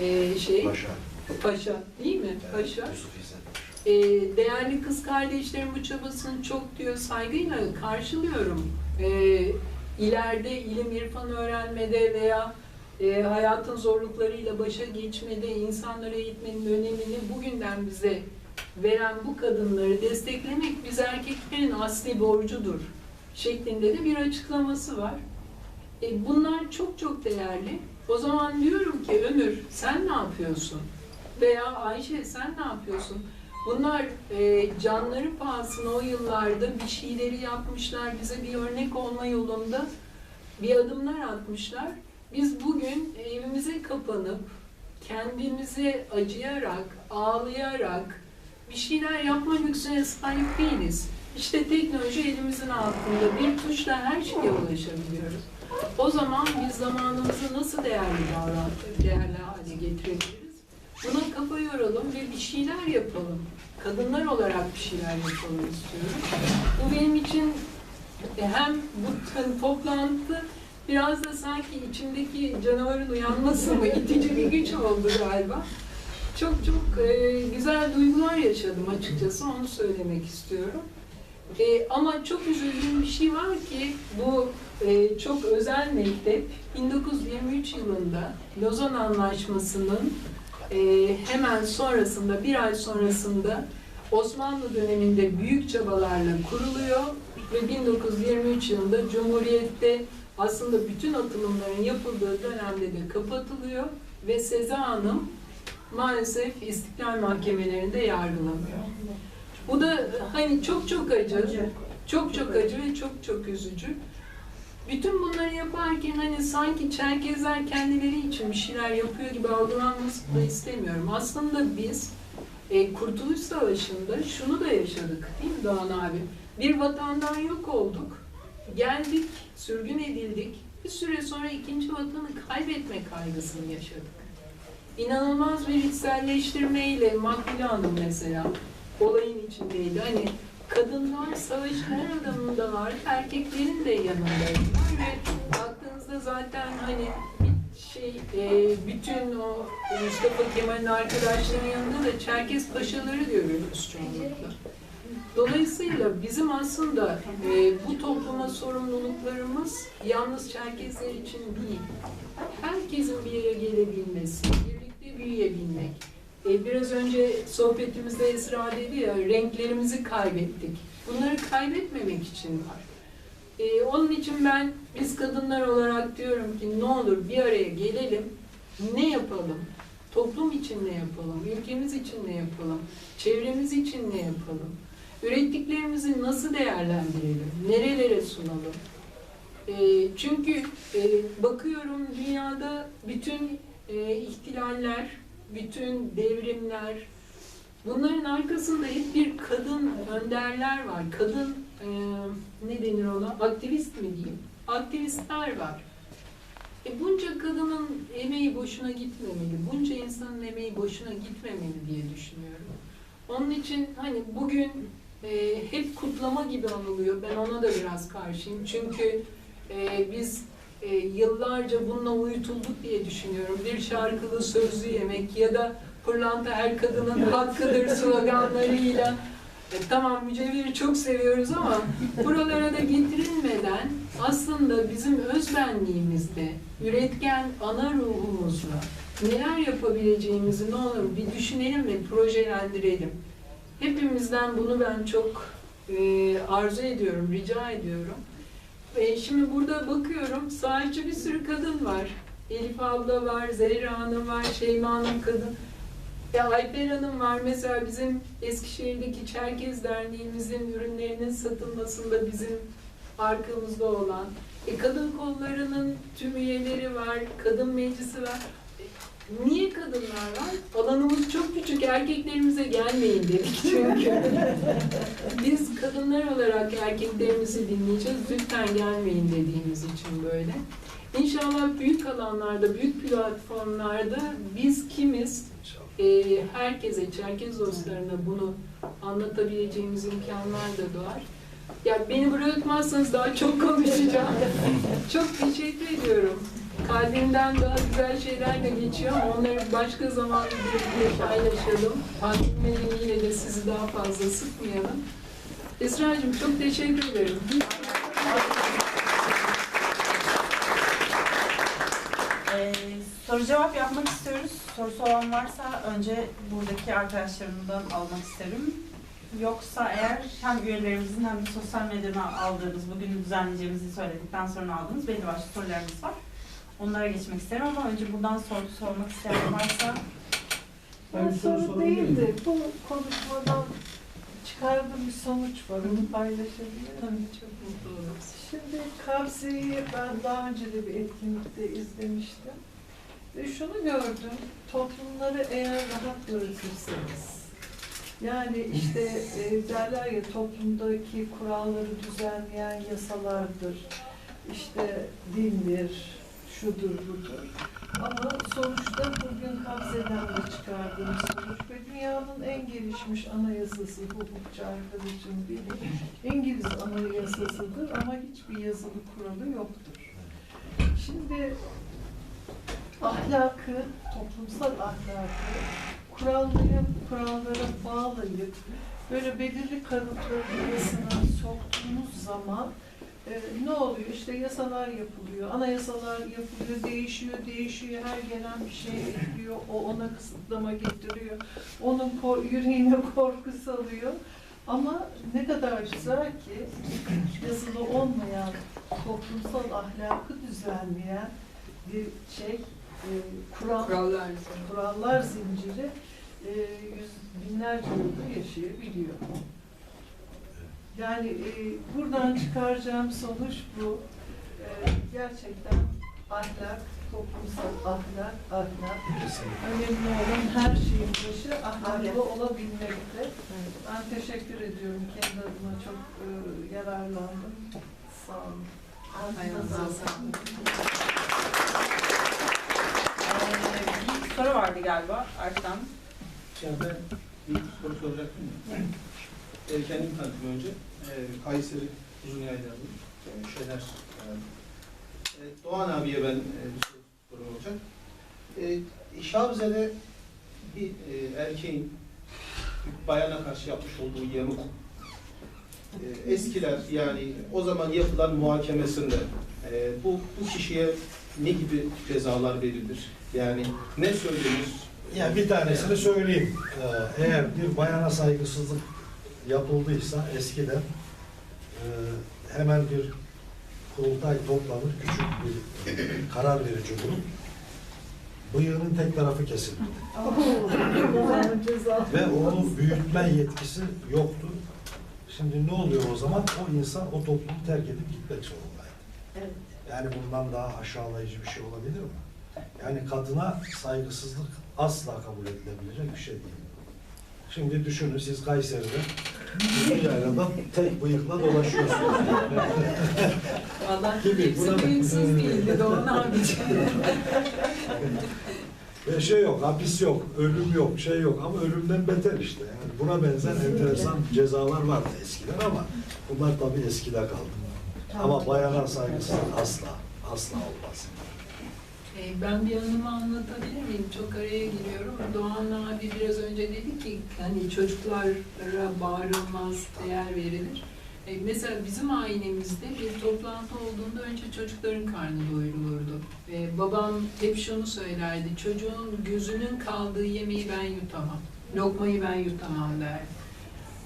e, şey Paşa. Paşa değil mi? Paşa. Yusuf İzzet. E, değerli kız kardeşlerim bu çabasını çok diyor saygıyla karşılıyorum. E, ileride ilim irfan öğrenmede veya e, hayatın zorluklarıyla başa geçmede insanları eğitmenin önemini bugünden bize veren bu kadınları desteklemek biz erkeklerin asli borcudur şeklinde de bir açıklaması var. E, bunlar çok çok değerli. O zaman diyorum ki Ömür sen ne yapıyorsun? Veya Ayşe sen ne yapıyorsun? Bunlar e, canları pahasına o yıllarda bir şeyleri yapmışlar, bize bir örnek olma yolunda bir adımlar atmışlar. Biz bugün evimize kapanıp kendimize acıyarak, ağlayarak bir şeyler yapma lüksüne sahip değiliz. İşte teknoloji elimizin altında bir tuşla her şeye ulaşabiliyoruz. O zaman biz zamanımızı nasıl değerli davran, değerli hale getirebiliriz? Buna kafa yoralım ve bir şeyler yapalım. Kadınlar olarak bir şeyler yapalım istiyorum. Bu benim için hem bu toplantı biraz da sanki içimdeki canavarın uyanması mı itici bir güç oldu galiba. Çok çok e, güzel duygular yaşadım açıkçası onu söylemek istiyorum. E, ama çok üzüldüğüm bir şey var ki bu e, çok özel mektep 1923 yılında Lozan Anlaşması'nın e, hemen sonrasında bir ay sonrasında Osmanlı döneminde büyük çabalarla kuruluyor ve 1923 yılında Cumhuriyet'te aslında bütün atılımların yapıldığı dönemde de kapatılıyor ve Seza Hanım maalesef istiklal mahkemelerinde yargılanıyor. Bu da hani çok çok acı, çok çok acı ve çok çok üzücü. Bütün bunları yaparken hani sanki Çerkezler kendileri için bir şeyler yapıyor gibi algılanmasını da istemiyorum. Aslında biz e, Kurtuluş Savaşı'nda şunu da yaşadık değil mi Doğan abi? Bir vatandan yok olduk, geldik, sürgün edildik. Bir süre sonra ikinci vatanı kaybetme kaygısını yaşadık. İnanılmaz bir içselleştirmeyle Makbule Hanım mesela olayın içindeydi. Hani kadınlar savaşın her adamında var, erkeklerin de yanındaydılar ve baktığınızda zaten hani şey, e, bütün o Mustafa Kemal'in arkadaşlarının yanında da Çerkes paşaları görüyoruz çoğunlukla. Dolayısıyla bizim aslında e, bu topluma sorumluluklarımız yalnız Çerkesler için değil, herkesin bir yere gelebilmesi, birlikte büyüyebilmek. E, biraz önce sohbetimizde Esra dedi ya, renklerimizi kaybettik. Bunları kaybetmemek için var. E, onun için ben, biz kadınlar olarak diyorum ki ne olur bir araya gelelim, ne yapalım? Toplum için ne yapalım? Ülkemiz için ne yapalım? Çevremiz için ne yapalım? Ürettiklerimizi nasıl değerlendirelim? Nerelere sunalım? E, çünkü e, bakıyorum dünyada bütün e, ihtilaller, bütün devrimler, bunların arkasında hep bir kadın önderler var. Kadın e, ne denir ona? Aktivist mi diyeyim? Aktivistler var. E bunca kadının emeği boşuna gitmemeli, bunca insanın emeği boşuna gitmemeli diye düşünüyorum. Onun için hani bugün e, hep kutlama gibi anılıyor. Ben ona da biraz karşıyım. Çünkü e, biz e, yıllarca bununla uyutulduk diye düşünüyorum. Bir şarkılı sözlü yemek ya da pırlanta her kadının hakkıdır sloganlarıyla e, tamam mücevheri çok seviyoruz ama buralara da getirilmeden aslında bizim özbenliğimizde üretken ana ruhumuzla neler yapabileceğimizi ne olur bir düşünelim ve projelendirelim. Hepimizden bunu ben çok e, arzu ediyorum, rica ediyorum. Şimdi burada bakıyorum sadece bir sürü kadın var. Elif abla var, Zehra Hanım var, Şeyma Hanım kadın. Ya Ayper Hanım var mesela bizim Eskişehir'deki Çerkez Derneğimizin ürünlerinin satılmasında bizim arkamızda olan. E, kadın kollarının tüm üyeleri var, kadın meclisi var. Niye kadınlar var? Alanımız çok küçük, erkeklerimize gelmeyin dedik çünkü. Biz kadınlar olarak erkeklerimizi dinleyeceğiz, lütfen gelmeyin dediğimiz için böyle. İnşallah büyük alanlarda, büyük platformlarda biz kimiz, e, herkese, Çerkez dostlarına bunu anlatabileceğimiz imkanlar da doğar. Ya beni bırakmazsanız daha çok konuşacağım. çok teşekkür ediyorum. Kalbimden daha güzel şeyler de geçiyor ama onları başka zaman bir paylaşalım. Pandemi nedeniyle de sizi daha fazla sıkmayalım. Esra'cığım çok teşekkür ederim. Ee, soru cevap yapmak istiyoruz. Sorusu olan varsa önce buradaki arkadaşlarımdan almak isterim. Yoksa eğer hem üyelerimizin hem de sosyal medyadan aldığımız, bugün düzenleyeceğimizi söyledikten sonra aldığımız belli başlı sorularımız var. Onlara geçmek isterim ama önce buradan soru sormak isteyen varsa Ben bir soru soru sorabilir değil miyim? de bu konuşmadan çıkardığım bir sonuç var. Onu paylaşabilirim. Tabii çok mutlu oluruz. Şimdi Kabze'yi ben daha önce de bir etkinlikte izlemiştim. Ve şunu gördüm. Toplumları eğer rahat bırakırsanız yani işte e, derler ya toplumdaki kuralları düzenleyen yasalardır. işte dindir, şudur budur. Ama sonuçta bugün Kabze'den de çıkardığım sonuç ve dünyanın en gelişmiş anayasası hukukçu arkadaşım bilir. İngiliz anayasasıdır ama hiçbir yazılı kuralı yoktur. Şimdi ahlakı, toplumsal ahlakı kurallara, kurallara bağlayıp böyle belirli arasına soktuğumuz zaman e, ne oluyor? İşte yasalar yapılıyor, anayasalar yapılıyor, değişiyor, değişiyor, her gelen bir şey ekliyor, o ona kısıtlama getiriyor, onun kor- yüreğine korku salıyor. Ama ne kadar güzel ki yazılı olmayan toplumsal ahlakı düzenleyen bir şey, e, kural, Kurallar. kurallar zinciri e, yüz binlerce yılda yaşayabiliyor. Yani e, buradan çıkaracağım sonuç bu. E, gerçekten ahlak, toplumsal ahlak, ahlak. Önemli olan her şeyin başı ahlaklı olabilmekte. Ben teşekkür ediyorum. Kendi adıma çok e, yararlandım. Sağ olun. Ayağınıza sağlık. Ee, bir soru vardı galiba Erkan. Ya ben bir soru soracaktım. E, kendimi tanıtayım önce. E, Kayseri uzun yaylarım. E, Şener. yani. E, Doğan abiye ben e, bir soru sorum olacak. E, Şabze'de bir e, erkeğin bir bayana karşı yapmış olduğu yamuk e, eskiler yani o zaman yapılan muhakemesinde e, bu, bu kişiye ne gibi cezalar verilir? Yani ne söylenir? Ya bir tanesini söyleyeyim. Ee, Eğer bir bayana saygısızlık yapıldıysa eskiden e, hemen bir kurultay toplanır, küçük bir karar verici grup. Bıyığının tek tarafı kesildi. Ve onu büyütme yetkisi yoktu. Şimdi ne oluyor o zaman? O insan o toplumu terk edip gitmek zorundaydı. Evet. Yani bundan daha aşağılayıcı bir şey olabilir mi? Yani kadına saygısızlık asla kabul edilebilecek bir şey değil. Şimdi düşünün siz Kayseri'de bir yaylada tek bıyıkla dolaşıyorsunuz. Allah Gibi, hepsi buna- bıyıksız değildi Doğan abiciğim. Ve şey yok, hapis yok, ölüm yok, şey yok ama ölümden beter işte. Yani buna benzer enteresan cezalar vardı eskiden ama bunlar tabii eskide kaldı. Ama bayana saygısızlık asla, asla olmaz. Ee, Ben bir anımı anlatabilir miyim? Çok araya giriyorum. Doğan abi biraz önce dedi ki hani çocuklara bağırılmaz, değer verilir. Ee, Mesela bizim ailemizde bir toplantı olduğunda önce çocukların karnı doyurulurdu. Ee, babam hep şunu söylerdi, çocuğun gözünün kaldığı yemeği ben yutamam, lokmayı ben yutamam derdi.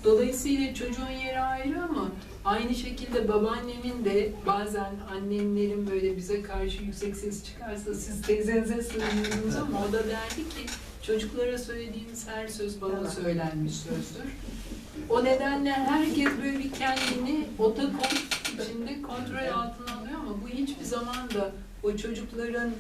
Dolayısıyla çocuğun yeri ayrı ama aynı şekilde babaannemin de bazen annemlerin böyle bize karşı yüksek ses çıkarsa siz teyzenize söylüyorsunuz ama o da derdi ki çocuklara söylediğiniz her söz bana söylenmiş sözdür. O nedenle herkes böyle bir kendini otokont içinde kontrol altına alıyor ama bu hiçbir zaman da o çocukların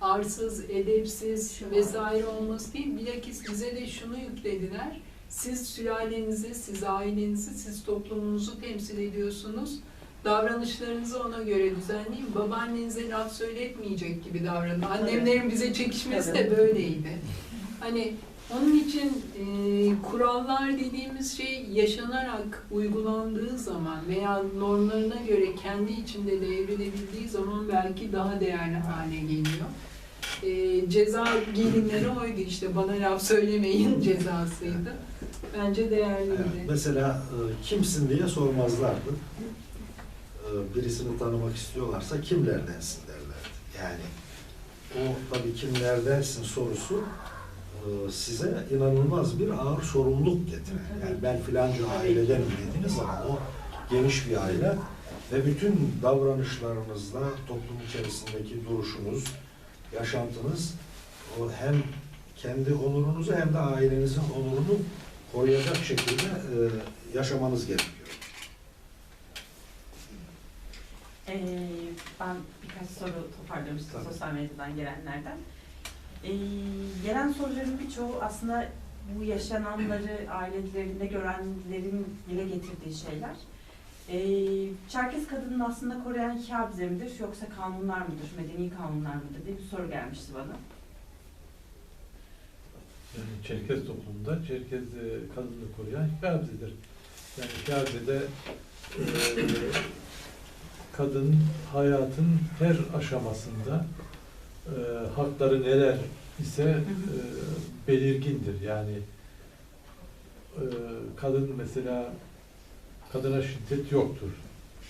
arsız, edepsiz vesaire olması değil. Bilakis bize de şunu yüklediler. Siz sülalenizi, siz ailenizi, siz toplumunuzu temsil ediyorsunuz. Davranışlarınızı ona göre düzenleyin. Babaannenize laf söyletmeyecek gibi davranın. Annemlerin bize çekişmesi de böyleydi. Hani Onun için e, kurallar dediğimiz şey yaşanarak uygulandığı zaman veya normlarına göre kendi içinde devrilebildiği zaman belki daha değerli hale geliyor. E, ceza gelinleri oydu işte bana laf söylemeyin cezasıydı. Bence değerliydi. mesela e, kimsin diye sormazlardı. E, birisini tanımak istiyorlarsa kimlerdensin derlerdi. Yani o tabii kimlerdensin sorusu e, size inanılmaz bir ağır sorumluluk getirir. Yani ben filanca ailedenim dediğiniz zaman o geniş bir aile ve bütün davranışlarınızda toplum içerisindeki duruşunuz, yaşantınız o hem kendi onurunuzu hem de ailenizin onurunu koruyacak şekilde e, yaşamanız gerekiyor. Ee, ben birkaç soru toparlamıştım Tabii. sosyal medyadan gelenlerden. Ee, gelen soruların birçoğu aslında bu yaşananları ailelerinde görenlerin dile getirdiği şeyler. Ee, Çerkez kadının aslında koruyan hikaye midir yoksa kanunlar mıdır, medeni kanunlar mıdır diye bir soru gelmişti bana. Yani Çerkez toplumunda Çerkez e, kadını koruyan Hikâbze'dir. Yani Hikâbze'de e, kadın hayatın her aşamasında e, hakları neler ise e, belirgindir. Yani e, kadın mesela kadına şiddet yoktur.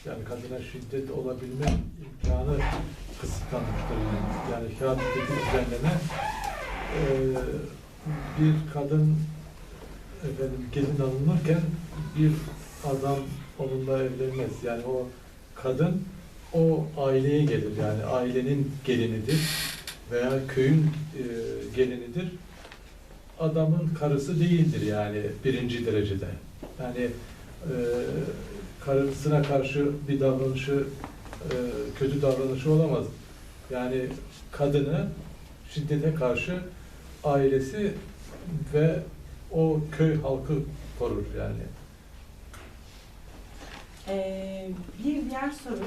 Yani kadına şiddet olabilme imkanı kısıtlanmıştır. Yani, yani Hikâbze'deki düzenleme e, bir kadın efendim gelin alınırken bir adam onunla evlenmez. Yani o kadın o aileye gelir. Yani ailenin gelinidir veya köyün e, gelinidir. Adamın karısı değildir yani birinci derecede. Yani e, karısına karşı bir davranışı e, kötü davranışı olamaz. Yani kadını şiddete karşı ailesi ve o köy halkı korur yani. Ee, bir diğer soru,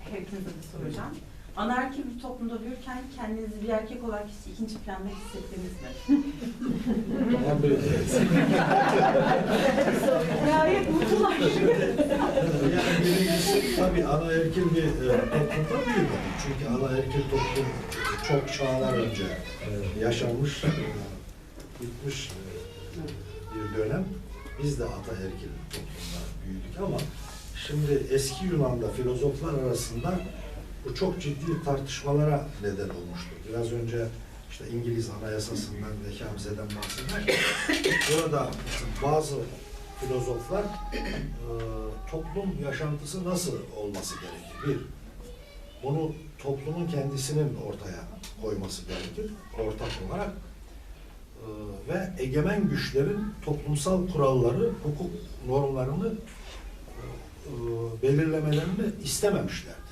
hepinize soracağım. Anaerkil bir toplumda büyürken kendinizi bir erkek olarak hiç ikinci planda hissettiniz mi? Gayet mutlular. Yani birincisi tabii anaerkil bir e, toplumda büyümedik. Çünkü anaerkil toplum çok çağlar önce e, yaşanmış, e, bitmiş e, bir dönem. Biz de ataerkil toplumda büyüdük ama şimdi eski Yunan'da filozoflar arasında bu çok ciddi tartışmalara neden olmuştur. Biraz önce işte İngiliz Anayasası'ndan ve Kamze'den bahsederken burada bazı filozoflar e, toplum yaşantısı nasıl olması gerekir? Bir, bunu toplumun kendisinin ortaya koyması gerekir, ortak olarak. E, ve egemen güçlerin toplumsal kuralları, hukuk normlarını e, belirlemelerini istememişlerdir.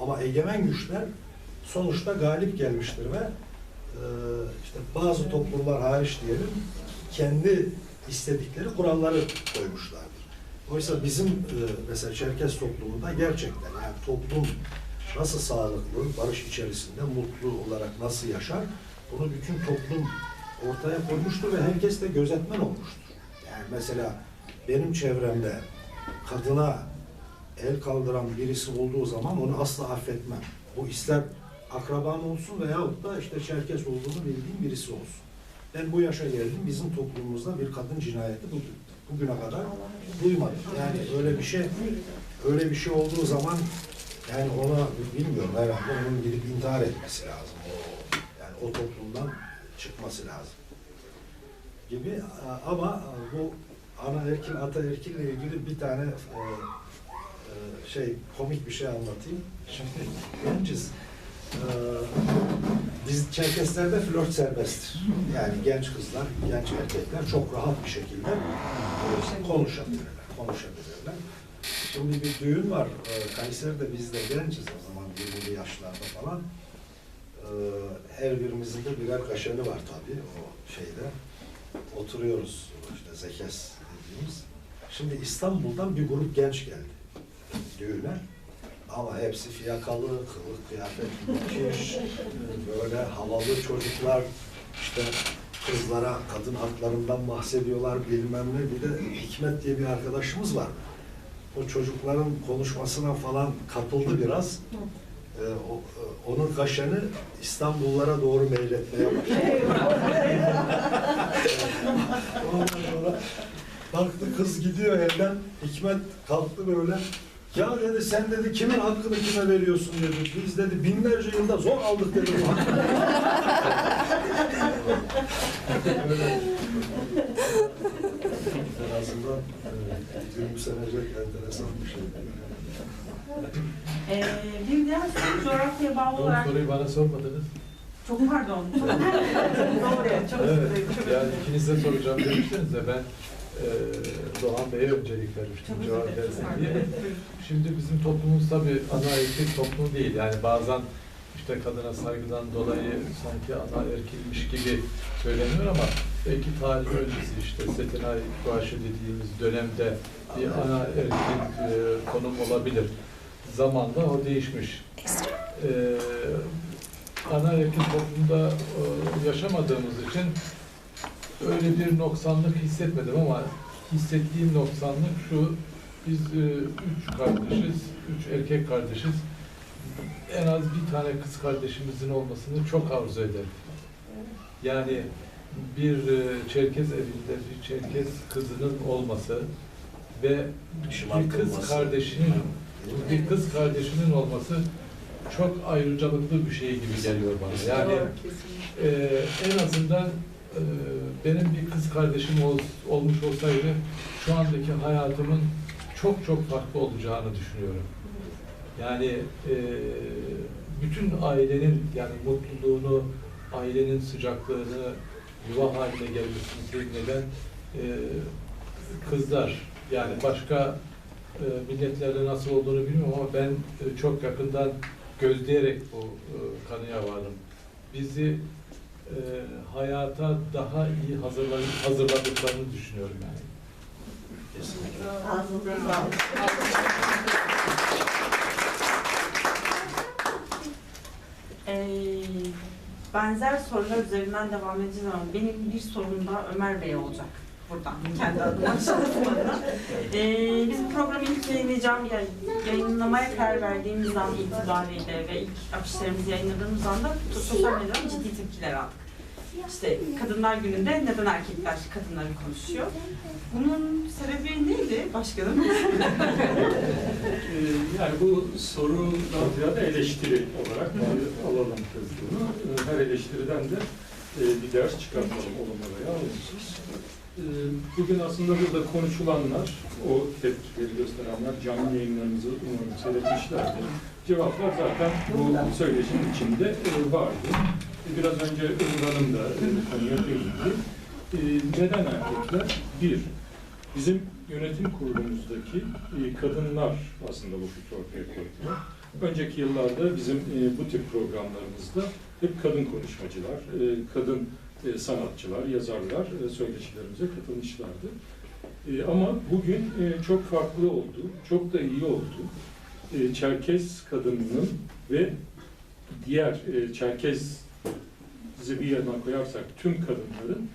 Ama egemen güçler sonuçta galip gelmiştir ve e, işte bazı toplumlar hariç diyelim kendi istedikleri kuralları koymuşlardır. Oysa bizim e, mesela Çerkez toplumunda gerçekten yani toplum nasıl sağlıklı, barış içerisinde mutlu olarak nasıl yaşar bunu bütün toplum ortaya koymuştur ve herkes de gözetmen olmuştur. Yani mesela benim çevremde kadına el kaldıran birisi olduğu zaman onu asla affetmem. Bu ister akrabam olsun veyahut da işte Çerkes olduğunu bildiğim birisi olsun. Ben bu yaşa geldim. Bizim toplumumuzda bir kadın cinayeti bugün, bugüne kadar duymadım. Yani öyle bir şey öyle bir şey olduğu zaman yani ona bilmiyorum herhalde onun gidip intihar etmesi lazım. O, yani o toplumdan çıkması lazım gibi ama bu ana erkil ata erkille ilgili bir tane e, şey komik bir şey anlatayım. Şimdi genciz. E, biz Çerkeslerde flört serbesttir. Yani genç kızlar, genç erkekler çok rahat bir şekilde e, konuşabilirler, konuşabilirler. Şimdi bir düğün var. E, Kayseri'de biz de genciz o zaman 20'li yaşlarda falan. E, her birimizin de birer kaşarı var tabii o şeyde. Oturuyoruz işte zekes dediğimiz. Şimdi İstanbul'dan bir grup genç geldi düğüne. Ama hepsi fiyakalı, kılık kıyafet, müthiş, böyle havalı çocuklar, işte kızlara kadın haklarından bahsediyorlar bilmem ne. Bir de Hikmet diye bir arkadaşımız var. O çocukların konuşmasına falan kapıldı biraz. Ee, o, onun kaşeni İstanbullulara doğru meyletmeye başladı. Ondan sonra baktı kız gidiyor evden. Hikmet kalktı böyle. Ya dedi sen dedi kimin hakkını kime veriyorsun dedi. Biz dedi binlerce yılda zor aldık dedi bu hakkı. Öyle. en azından e, gülümsenecek enteresan bir şey. Ee, bir diğer soru coğrafyaya bağlı Bu olarak soruyu bana sormadınız. çok pardon. Doğru ya, çok Evet, yani dilerim. ikinize soracağım demiştiniz de ben Doğan Bey'e öncelik vermiştim cevap versin diye. Şimdi bizim toplumumuz tabii ana erkek toplum değil. Yani bazen işte kadına saygıdan dolayı sanki ana erkilmiş gibi söyleniyor ama belki tarih öncesi işte Setenay Kuaşı dediğimiz dönemde bir ana erkek e, konum olabilir. Zamanla o değişmiş. E, ana erkek toplumda e, yaşamadığımız için öyle bir noksanlık hissetmedim ama hissettiğim noksanlık şu, biz e, üç kardeşiz, üç erkek kardeşiz. En az bir tane kız kardeşimizin olmasını çok arzu ederim. Yani bir e, Çerkez evinde bir Çerkez kızının olması ve bir kız kardeşinin bir kız kardeşinin olması çok ayrıcalıklı bir şey gibi geliyor bana. Yani ee, en azından e, benim bir kız kardeşim ol- olmuş olsaydı şu andaki hayatımın çok çok farklı olacağını düşünüyorum. Yani e, bütün ailenin yani mutluluğunu, ailenin sıcaklığını, yuva haline gelmesini temin eden e, kızlar. Yani başka e, milletlerde nasıl olduğunu bilmiyorum ama ben e, çok yakından gözleyerek bu e, kanıya vardım. Bizi e, hayata daha iyi hazırlayıp hazırladıklarını düşünüyorum yani. Kesinlikle. Ee, benzer sorular üzerinden devam edeceğiz ama benim bir sorum da Ömer Bey olacak buradan kendi adıma şahsım adına. Ee, biz programı ilk yayınlayacağım, yani yayınlamaya karar verdiğimiz an itibariyle ve ilk afişlerimizi yayınladığımız anda sosyal medyadan ciddi tepkiler aldık. İşte Kadınlar Günü'nde neden erkekler kadınları konuşuyor? Bunun sebebi neydi başkanım? Ee, Yani bu sorudan ziyade eleştiri olarak alalım kızdığını. Her eleştiriden de e, bir ders çıkartalım olumlu veya olumsuz. Ee, Bugün aslında burada konuşulanlar, o tepkileri gösterenler canlı yayınlarımızı umarım seyretmişlerdir. Cevaplar zaten bu söyleşinin içinde e, vardı. Biraz önce Ömür Hanım da e, konuya değindi. Ee, Neden erkekler? Bir, Bizim yönetim kurulumuzdaki e, kadınlar aslında bu fikri ortaya koydular. Önceki yıllarda bizim e, bu tip programlarımızda hep kadın konuşmacılar, e, kadın e, sanatçılar, yazarlar e, söyleşilerimize katılmışlardı. E, Ama bugün e, çok farklı oldu, çok da iyi oldu. E, Çerkez kadınının ve diğer e, Çerkez bir yana koyarsak tüm kadınların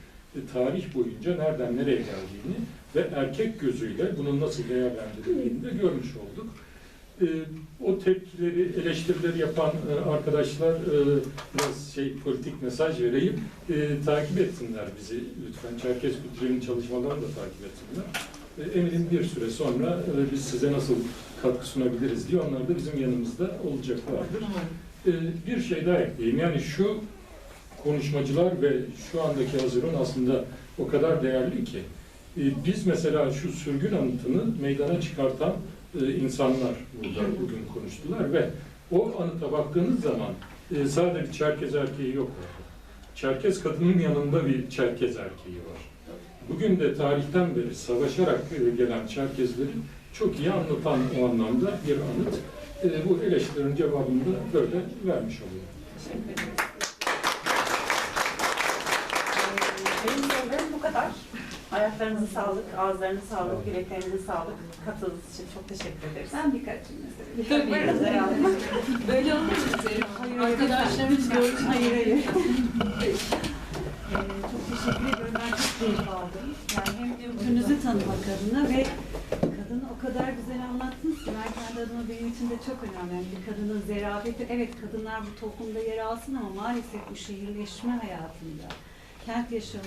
tarih boyunca nereden nereye geldiğini ve erkek gözüyle bunun nasıl değerlendirildiğini de görmüş olduk. E, o tepkileri, eleştirileri yapan e, arkadaşlar e, biraz şey politik mesaj vereyim, e, takip etsinler bizi lütfen. Çerkez Kültürü'nün çalışmalarını da takip etsinler. E, eminim bir süre sonra e, biz size nasıl katkı sunabiliriz diye onlar da bizim yanımızda olacaklardır. E, bir şey daha ekleyeyim. Yani şu konuşmacılar ve şu andaki hazırın aslında o kadar değerli ki e, biz mesela şu sürgün anıtını meydana çıkartan e, insanlar burada bugün konuştular ve o anıta baktığınız zaman e, sadece Çerkez erkeği yok orada. Çerkez kadının yanında bir Çerkez erkeği var. Bugün de tarihten beri savaşarak e, gelen Çerkezleri çok iyi anlatan o anlamda bir anıt. E, bu eleştirilerin cevabını da böyle vermiş oluyor. Teşekkür ederim. Benim sorularım bu kadar. Ayaklarınıza sağlık, ağızlarınıza sağlık, yüreklerinize sağlık. Katıldığınız için çok teşekkür ederiz. Ben birkaç cümle söyleyeyim. Tabii. Buyurun Zehra Hanım. Böyle olmaz üzeri. Arkadaşlarımız görsün. Hayır hayır. çok teşekkür ediyorum. Ben çok keyif aldım. Yani hem kültürünüzü tanımak adına ve kadını o kadar güzel anlattınız ki ben kendi adıma benim için de çok önemli. Yani bir kadının zerafeti, evet kadınlar bu toplumda yer alsın ama maalesef bu şehirleşme hayatında, kent yaşamı